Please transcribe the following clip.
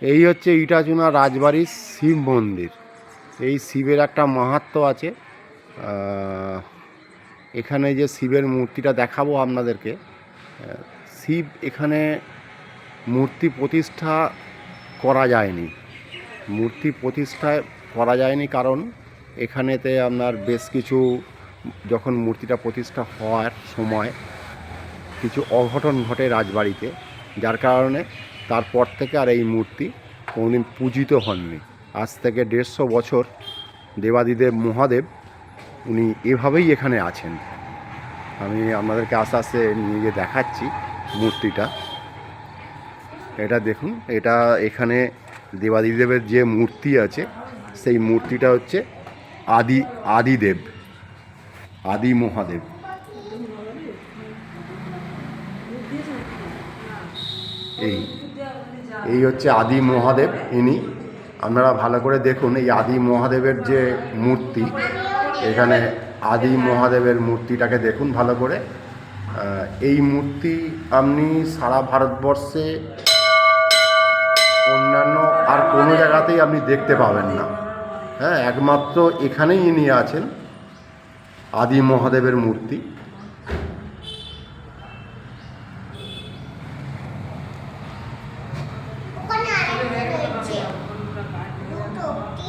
এই হচ্ছে ইটাচুনা রাজবাড়ির শিব মন্দির। এই শিবের একটা মাহাত্ম্য আছে। এখানে যে শিবের মূর্তিটা দেখাবো আপনাদেরকে। শিব এখানে মূর্তি প্রতিষ্ঠা করা যায়নি। মূর্তি প্রতিষ্ঠা করা যায়নি কারণ এখানেতে আপনার বেশ কিছু যখন মূর্তিটা প্রতিষ্ঠা হওয়ার সময় কিছু অঘটন ঘটে রাজবাড়িতে, যার কারণে তারপর থেকে আর এই মূর্তি কোনোদিন পূজিত হননি। আজ থেকে দেড়শো বছর দেবাদিদেব মহাদেব উনি এভাবেই এখানে আছেন। আমি আপনাদেরকে আস্তে আস্তে নিয়ে গিয়ে দেখাচ্ছি মূর্তিটা। এটা দেখুন, এটা এখানে দেবাদিদেবের যে মূর্তি আছে, সেই মূর্তিটা হচ্ছে আদি, আদিদেব, আদি মহাদেব। এই এই হচ্ছে আদি মহাদেব, ইনি। আপনারা ভালো করে দেখুন, এই আদি মহাদেবের যে মূর্তি, এখানে আদি মহাদেবের মূর্তিটাকে দেখুন ভালো করে। এই মূর্তি আপনি সারা ভারতবর্ষে অন্যান্য আর কোনো জায়গাতেই আপনি দেখতে পাবেন না। হ্যাঁ একমাত্র এখানেই ইনি আছেন, আদি মহাদেবের মূর্তি।